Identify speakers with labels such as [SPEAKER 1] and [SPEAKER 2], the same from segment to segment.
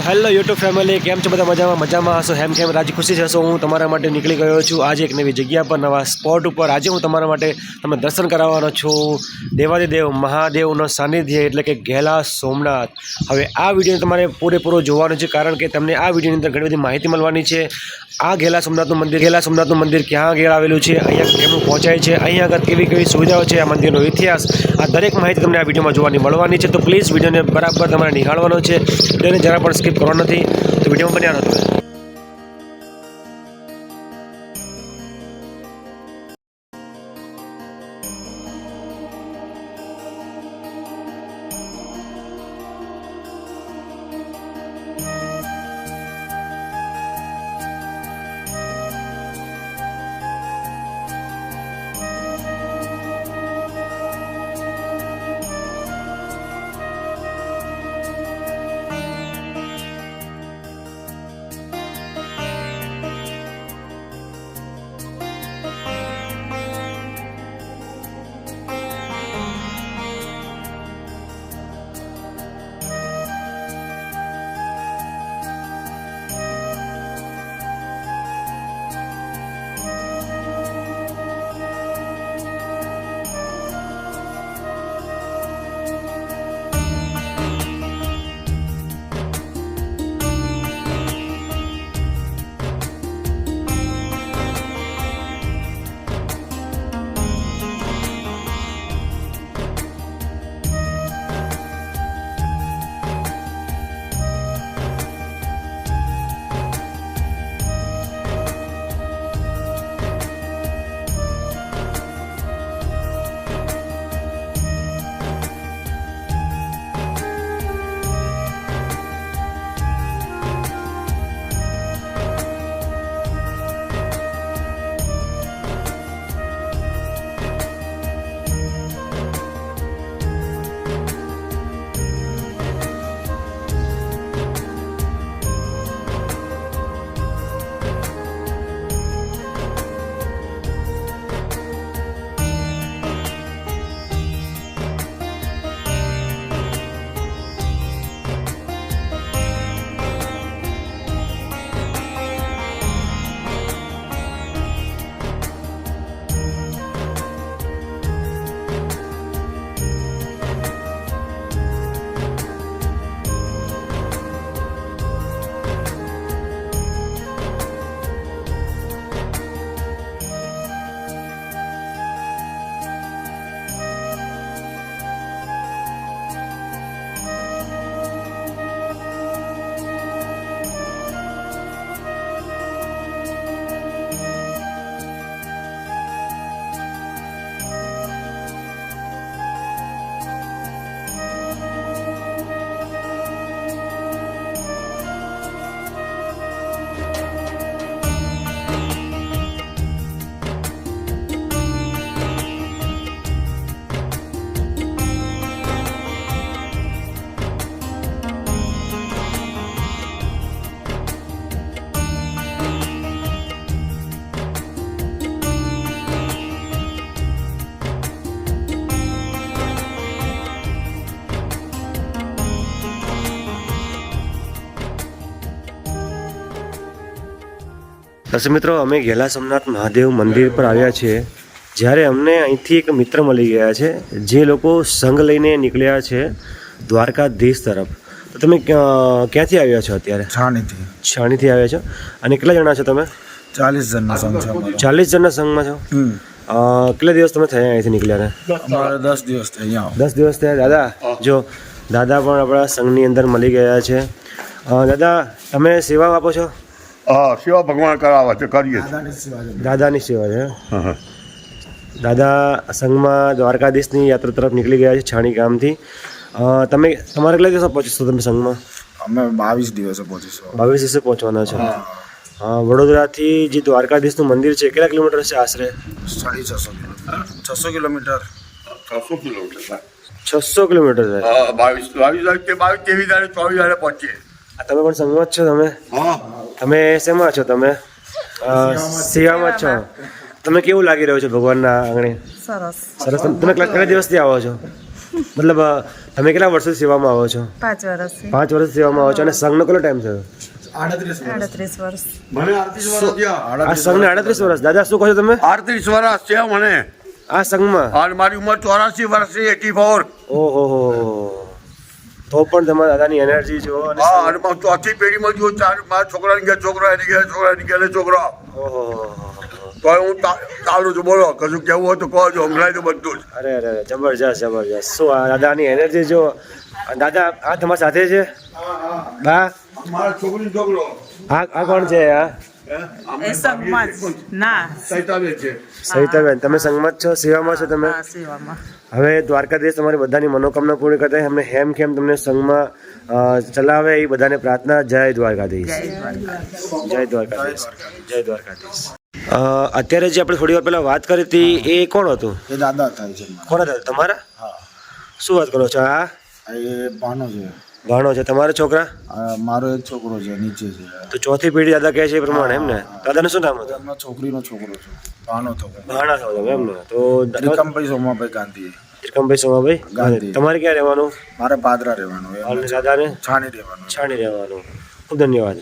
[SPEAKER 1] તો hello YouTube family, કેમ છો બધા મજામાં? મજામાં હશો? હેમ કેમ? રાજી ખુશી હશો? હું તમારા માટે નીકળી ગયો છું. આજે એક નવી જગ્યા પર, નવા સ્પોટ ઉપર. આજે હું તમારા માટે તમે દર્શન કરાવવાનો છું. દેવાદિદેવ મહાદેવનો સાનિધ્ય એટલે કે ઘેલા સોમનાથ. હવે આ વીડિયો તમારે પૂરેપૂરો જોવાનો છે, કારણ કે તમને આ વિડીયોની અંદર ઘણી બધી માહિતી મળવાની છે. આ ઘેલા સોમનાથનું મંદિર, ઘેલા સોમનાથનું મંદિર ક્યાં આગળ આવેલું છે? અહીંયા કેમનું પહોંચાય છે? અહીંયા આગળ કેવી કેવી સુવિધાઓ છે? આ મંદિરનો ઇતિહાસ, આ દરેક માહિતી તમને આ વિડીયોમાં જોવાની મળવાની છે. તો પ્લીઝ વિડીયોને બરાબર તમારે નિહાળવાનો છે. વિડીયોને જરા પણ સ્કીપ કરવાનો નથી. તો વિડીયોમાં બન્યા રહો. દર્શક મિત્રો અમે ગેલા સોમનાથ મહાદેવ મંદિર પર આવ્યા છીએ. જ્યારે અમને અહીંથી એક મિત્ર મળી ગયા છે જે લોકો સંઘ લઈને નીકળ્યા છે દ્વારકાધીશ તરફ. તો તમે ક્યાંથી આવ્યા છો અત્યારે?
[SPEAKER 2] છાણીથી.
[SPEAKER 1] છાણીથી આવ્યા છો. અને કેટલા જણા છો તમે?
[SPEAKER 2] ચાલીસ જણના સંઘ છે
[SPEAKER 1] ચાલીસ જણના સંઘમાં છો? કેટલા દિવસ તમે થયા અહીંથી નીકળ્યા ને
[SPEAKER 2] અમારે દસ દિવસ થયા
[SPEAKER 1] દસ દિવસ થયા. દાદા જો દાદા પણ આપણા સંઘની અંદર મળી ગયા છે. દાદા તમે સેવા આપો છો?
[SPEAKER 3] હા સેવા ભગવાન કરાવે છે કરીએ
[SPEAKER 2] દાદાની સેવા છે.
[SPEAKER 1] દાદાની
[SPEAKER 3] હા, હા.
[SPEAKER 1] દાદા સંઘમાં દ્વારકાધીશની યાત્રા તરફ નીકળી ગયા છે છાણી ગામથી. તમે તમારે કેટલા દિવસ પહોંચીશો તમે સંઘમાં?
[SPEAKER 2] અમે બાવીસ દિવસે પહોંચીશું.
[SPEAKER 1] બાવીસ દિવસે પહોંચવાના છો. વડોદરાથી જે દ્વારકાધીશનું મંદિર છે કેટલા કિલોમીટર છે આશરે?
[SPEAKER 2] સાડી છસો કિલોમીટર. છસો કિલોમીટર.
[SPEAKER 3] છસો કિલોમીટર
[SPEAKER 1] છસો કિલોમીટર છે
[SPEAKER 3] હા બાવીસ બાવીસ બાવીસ ત્રેવીસ ચોવીસ પહોંચીએ.
[SPEAKER 1] આ તમે પણ સંઘમાં જ છો તમે?
[SPEAKER 3] હા.
[SPEAKER 1] તમે શેમાં છો તમે? સેવામાં જ છો. તમે કેવું લાગી રહ્યું છે ભગવાનના આંગણે?
[SPEAKER 4] સરસ.
[SPEAKER 1] સરસ. તમે કેટલા દિવસથી આવો છો? મતલબ તમે કેટલા વર્ષથી સેવામાં આવો છો?
[SPEAKER 4] પાંચ વર્ષ
[SPEAKER 1] પાંચ વર્ષથી સેવામાં આવો છો. અને સંઘનો કેટલો ટાઈમ થયો?
[SPEAKER 4] આડત્રીસ વર્ષ.
[SPEAKER 3] આડત્રીસ વર્ષ.
[SPEAKER 1] આ સંઘને આડત્રીસ વર્ષ. દાદા શું કહો છો તમે?
[SPEAKER 3] આડત્રીસ વર્ષ છે મને.
[SPEAKER 1] આ સંઘમાં?
[SPEAKER 3] અને મારી ઉંમર ચોરાસી વર્ષ એટી ફોર.
[SPEAKER 1] ઓહો. હો તો પણ તમારા દાદાની એનર્જી જો અને
[SPEAKER 3] હા અને મારી ચોથી પેઢીમાં જો ચાર મારા છોકરાની ઘેર છોકરા એની ઘેર છોકરા એની ગયા છોકરા. તો હું તા- ચાલુ છું બોલો કશું કેવું હોય તો કહો છો સંભળાય તો બધું જ.
[SPEAKER 1] અરે અરે જબરજસ્ત જબરજસ્ત. શું આ દાદાની એનર્જી જો દાદા આ તમારા સાથે છે? બા
[SPEAKER 3] મારા છોકરી છોકરો.
[SPEAKER 1] આ આ કોણ છે આ?
[SPEAKER 4] સંગમત. ના.
[SPEAKER 3] સહિતાબેન છે.
[SPEAKER 1] સહિતાબેન તમે સંગમત છો? સેવામાં છો તમે?
[SPEAKER 4] સેવામાં.
[SPEAKER 1] હવે દ્વારકાધીશ તમારી બધાની મનોકામના પૂરી કરતા અમને હેમ ખેમ તમને સંઘમાં ચલાવે એ બધાને પ્રાર્થના. જય દ્વારકાધીશ.
[SPEAKER 4] જય દ્વારકા
[SPEAKER 1] જય દ્વારકાધીશ. જય દ્વારકાધીશ. અત્યારે જે આપણે થોડી વાર પહેલા વાત કરી હતી એ કોણ હતું?
[SPEAKER 2] એ દાદા હતા
[SPEAKER 1] કોણ હતા? તમારા?
[SPEAKER 2] હા.
[SPEAKER 1] શું વાત કરો છો? આ?
[SPEAKER 2] આ એ ભાનો છે.
[SPEAKER 1] ભાણો છે તમારા છોકરા?
[SPEAKER 2] મારો એક છોકરો છે નીચે છે.
[SPEAKER 1] તો ચોથી પેઢી દાદા કહે છે એ પ્રમાણે એમ ને? દાદાનું શું નામ હતું?
[SPEAKER 2] એમનો છોકરીનો છોકરો છે ભાણો થયો.
[SPEAKER 1] ભાણા છો એમને તો
[SPEAKER 2] ત્રિકમભાઈ સોમાભાઈ ગાંધી
[SPEAKER 1] ત્રિકમભાઈ સોમાભાઈ?
[SPEAKER 2] ગાંધી.
[SPEAKER 1] તમારે ક્યાં રહેવાનું?
[SPEAKER 2] મારે પાદરા રહેવાનું એમને
[SPEAKER 1] અને દાદાને?
[SPEAKER 2] છાણી રહેવાનું.
[SPEAKER 1] છાણી રહેવાનું. ખૂબ ધન્યવાદ.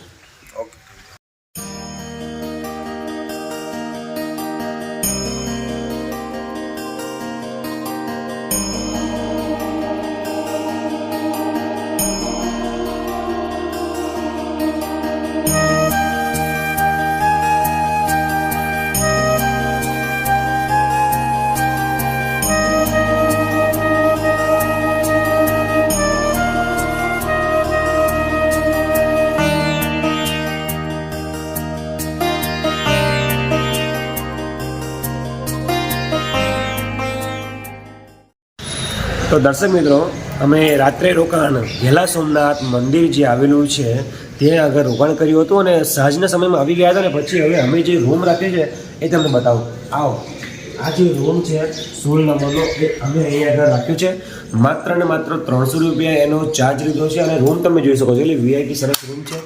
[SPEAKER 1] તો દર્શક મિત્રો, અમે રાત્રે રોકાણ ઘેલા સોમનાથ મંદિર જે આવેલું છે ત્યાં આગળ રોકાણ કર્યું હતું અને સાંજના સમયમાં આવી ગયા હતા ને પછી હવે અમે જે રૂમ રાખીએ છીએ, એ તમને બતાવું. આવો. આ જે રૂમ છે, સોળ નંબરનો, એ અમે અહીંયા આગળ રાખ્યું છે. માત્ર ને માત્ર ત્રણસો રૂપિયા એનો ચાર્જ લીધો છે અને રૂમ તમે જોઈ શકો છો, એટલે વીઆઈપી સરસ રૂમ છે.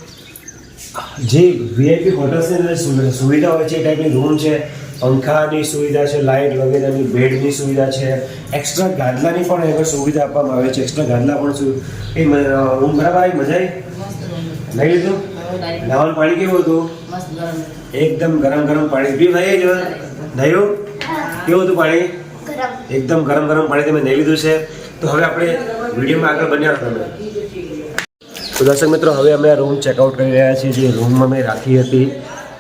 [SPEAKER 1] જે વીઆઈપી હોટલ્સની સુવિધા હોય છે એ ટાઈપની રૂમ છે. પંખાની સુવિધા છે લાઇટ વગેરેની બેડની સુવિધા છે. એક્સ્ટ્રા ગાદલાની પણ આગળ સુવિધા આપવામાં આવે છે. એક્સ્ટ્રા ગાદલા પણ શું એ રૂમ બરાબર આવી મજા આવી લઈ લીધું? નાવાનું પાણી કેવું હતું? એકદમ ગરમ ગરમ પાણી પી ભાઈ જો? નયું કેવું હતું પાણી? એકદમ ગરમ ગરમ પાણી તમે નહીં લીધું છે. તો હવે આપણે વિડીયોમાં આગળ બન્યા તમે. તો દર્શક મિત્રો હવે અમે આ રૂમ ચેકઆઉટ કરી રહ્યા છીએ. જે રૂમ અમે રાખી હતી.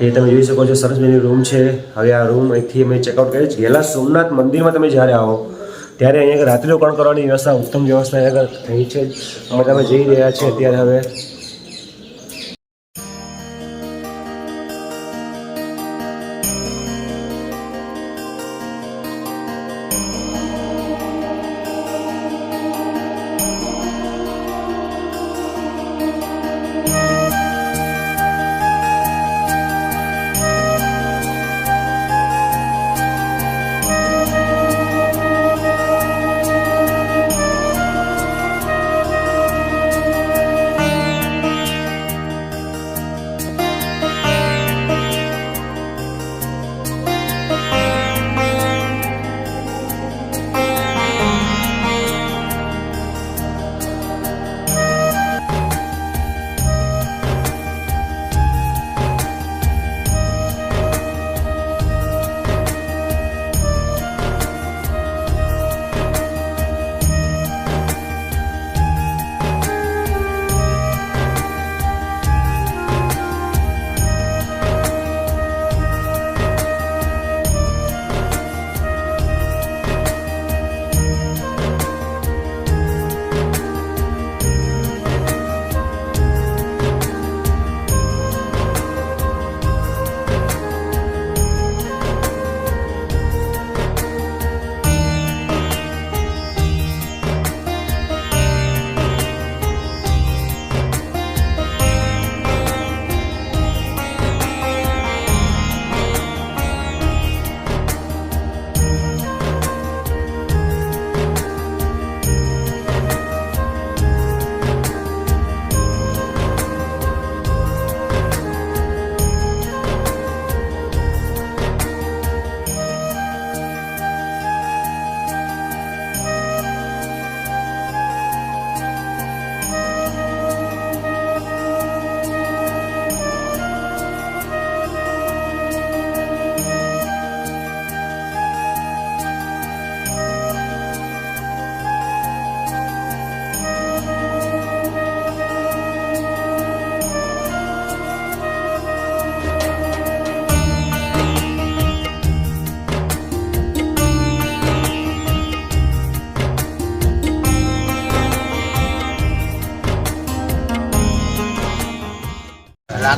[SPEAKER 1] એ તમે જોઈ શકો છો, સરસ મજાની રૂમ છે. હવે આ રૂમ અહીંથી અમે ચેકઆઉટ કરીએ ગેલા સોમનાથ મંદિરમાં તમે જ્યારે આવો, ત્યારે અહીંયા રાત્રિ રોકાણ કરવાની વ્યવસ્થા, ઉત્તમ વ્યવસ્થા અહીંયા અહીં છે. અમે તમે જઈ રહ્યા છીએ અત્યારે હવે.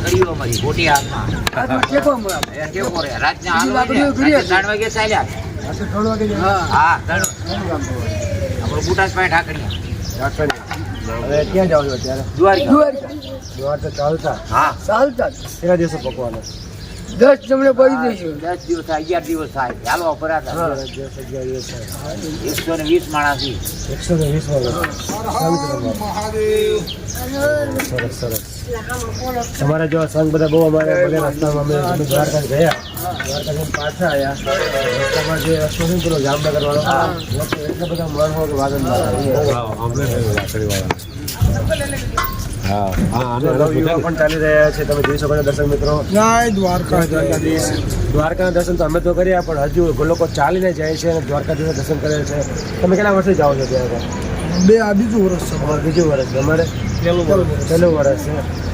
[SPEAKER 5] લાકડીઓ અમારી ખોટી હાથમાં રાતના ત્રણ વાગે ચાલ્યા. હા આપણો બુટાસ પાસે ઠાકડીયા
[SPEAKER 1] હવે ક્યાં જાવ છો અત્યારે?
[SPEAKER 5] દ્વારકા.
[SPEAKER 1] દ્વારકા. ચાલતા.
[SPEAKER 5] હા.
[SPEAKER 6] ચાલતા.
[SPEAKER 1] કેટલા દિવસો પકવાના?
[SPEAKER 6] દસ જમણે પડી દઈશું
[SPEAKER 5] દસ દિવસ અગિયાર દિવસ થાય. ચાલો અપરાધા
[SPEAKER 1] દસ અગિયાર દિવસ
[SPEAKER 5] એકસો ને વીસ માણસ.
[SPEAKER 1] એકસો ને વીસ સરસ સરસ. અમારા જેવા સંઘ બધા બહુ અમારે બધા રસ્તામાં અમે દ્વારકા ગયા. દ્વારકા પાછા આવ્યા રસ્તામાં જે રસ્તો છે પેલો જામનગર વાળો એટલા બધા માણસો કે વાદન હા યુવા પણ ચાલી રહ્યા છે. તમે જોઈ શકો છો દર્શક મિત્રો.
[SPEAKER 6] દ્વારકા
[SPEAKER 1] દ્વારકાના દર્શન તો અમે તો કર્યા પણ હજુ લોકો ચાલીને જાય છે અને દ્વારકાધીશના દર્શન કરે છે. તમે કેટલા વર્ષે જાઓ છો ત્યાં આગળ?
[SPEAKER 6] બે આ બીજું વર્ષ છે.
[SPEAKER 1] બીજું વર્ષ છે. અમારે પહેલું વર્ષ પહેલું વર્ષ છે.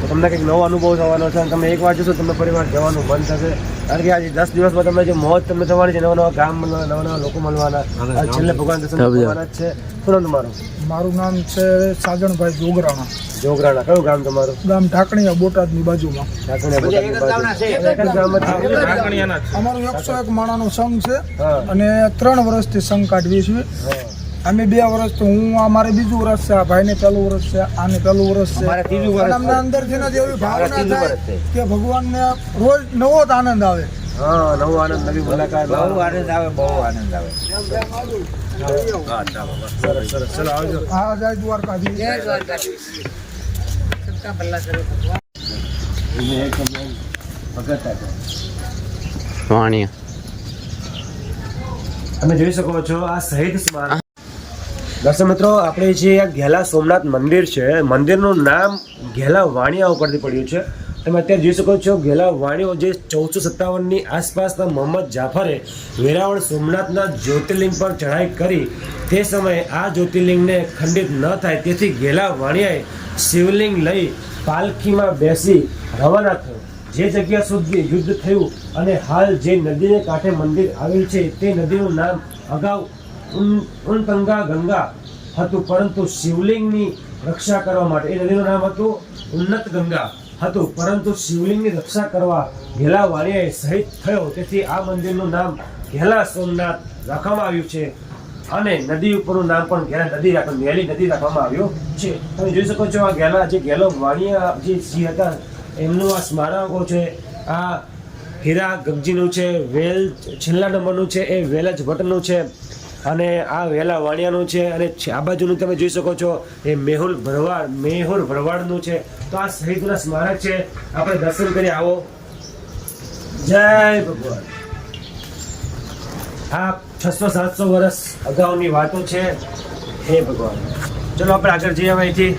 [SPEAKER 1] તમને કંઈક નવો અનુભવ થવાનો છે અને તમે એક વાર જશો તમને પરિવાર જવાનું મન થશે. કારણ કે આજે દસ દિવસમાં તમને જે મોજ તમને થવાની છે નવા નવા ગામ નવા નવા લોકો મળવાના. છેલ્લે ભગવાન દર્શન કરવાના જ છે. શું તમારું?
[SPEAKER 6] મારું નામ છે સાજણભાઈ જોગરાણા.
[SPEAKER 1] જોગરાણા. કયું ગામ તમારું?
[SPEAKER 6] ગામ ઢાકણીયા બોટાદની બાજુમાં.
[SPEAKER 1] ઢાકણીયા
[SPEAKER 5] છે.
[SPEAKER 1] છે.
[SPEAKER 6] અમારું એકસો એક માણાનો સંઘ છે અને ત્રણ વર્ષથી સંઘ કાઢવી
[SPEAKER 1] હા.
[SPEAKER 6] અમે બે વર્ષ તો હું અમારે બીજું વર્ષ છે આ ભાઈને પહેલું વર્ષ છે આને પહેલું વર્ષ છે.
[SPEAKER 5] અમારે ત્રીજું વર્ષ
[SPEAKER 6] અમને અંદરથી જ એવી ભાવના થાય. કે ભગવાનને રોજ નવો જ આનંદ આવે.
[SPEAKER 1] હા નવો આનંદ નવી મુલાકાત
[SPEAKER 5] બહુ આનંદ આવે બહુ આનંદ આવે.
[SPEAKER 1] સરસ સરસ ચલો આવજો
[SPEAKER 6] હા જય દ્વારકાધીશ
[SPEAKER 1] તમે જોઈ શકો છો આ શહીદ સ્મારક દર્શક મિત્રો, આપણે જે આ ઘેલા સોમનાથ મંદિર છે, મંદિરનું નામ ઘેલા વાણિયા ઉપરથી પડ્યું છે. તમે અત્યારે જોઈ શકો છો, ઘેલા વાણીઓ જે ચૌદસો સત્તાવનની આસપાસના મોહમ્મદ જાફરે વેરાવળ સોમનાથના જ્યોતિર્લિંગ પર ચઢાઈ કરી, તે સમયે આ જ્યોતિર્લિંગને ખંડિત ન થાય, તેથી ઘેલા વાણિયાએ શિવલિંગ લઈ પાલખીમાં બેસી રવાના થયો. જે જગ્યા સુધી યુદ્ધ થયું અને હાલ જે નદીને કાંઠે મંદિર આવેલ છે, તે નદીનું નામ અગાઉ ઉન- ઉનગંગા ગંગા હતું, પરંતુ શિવલિંગની રક્ષા કરવા માટે, એ નદીનું નામ હતું ઉન્નત ગંગા હતું, પરંતુ શિવલિંગની રક્ષા કરવા ઘેલા વાણિયાએ શહીદ થયો. તેથી આ મંદિરનું નામ ઘેલા સોમનાથ રાખવામાં આવ્યું છે અને નદી ઉપરનું નામ પણ ઘેલા નદી રાખ, ઘેલી નદી રાખવામાં આવ્યું છે. તમે જોઈ શકો છો આ ઘેલા, જે ઘેલો વાણિયા જે સિંહ હતા, એમનું આ સ્મારકો છે, આ હીરા ગગજીનું છે, વેલ છેલ્લા નંબરનું છે, એ વેલજ ભટ્ટનું છે. અને આ વેલા વાણિયાનું છે અને આ બાજુનું તમે જોઈ શકો છો, એ મેહુલ ભરવાડ મેહુલ ભરવાડનું છે. તો આ શહીદના સ્મારક છે. આપણે દર્શન કરી આવો. જય ભગવાન. આ છસો સાતસો વર્ષ અગાઉની વાતો છે. હે ભગવાન. ચલો આપણે આગળ જઈએ અહીંથી.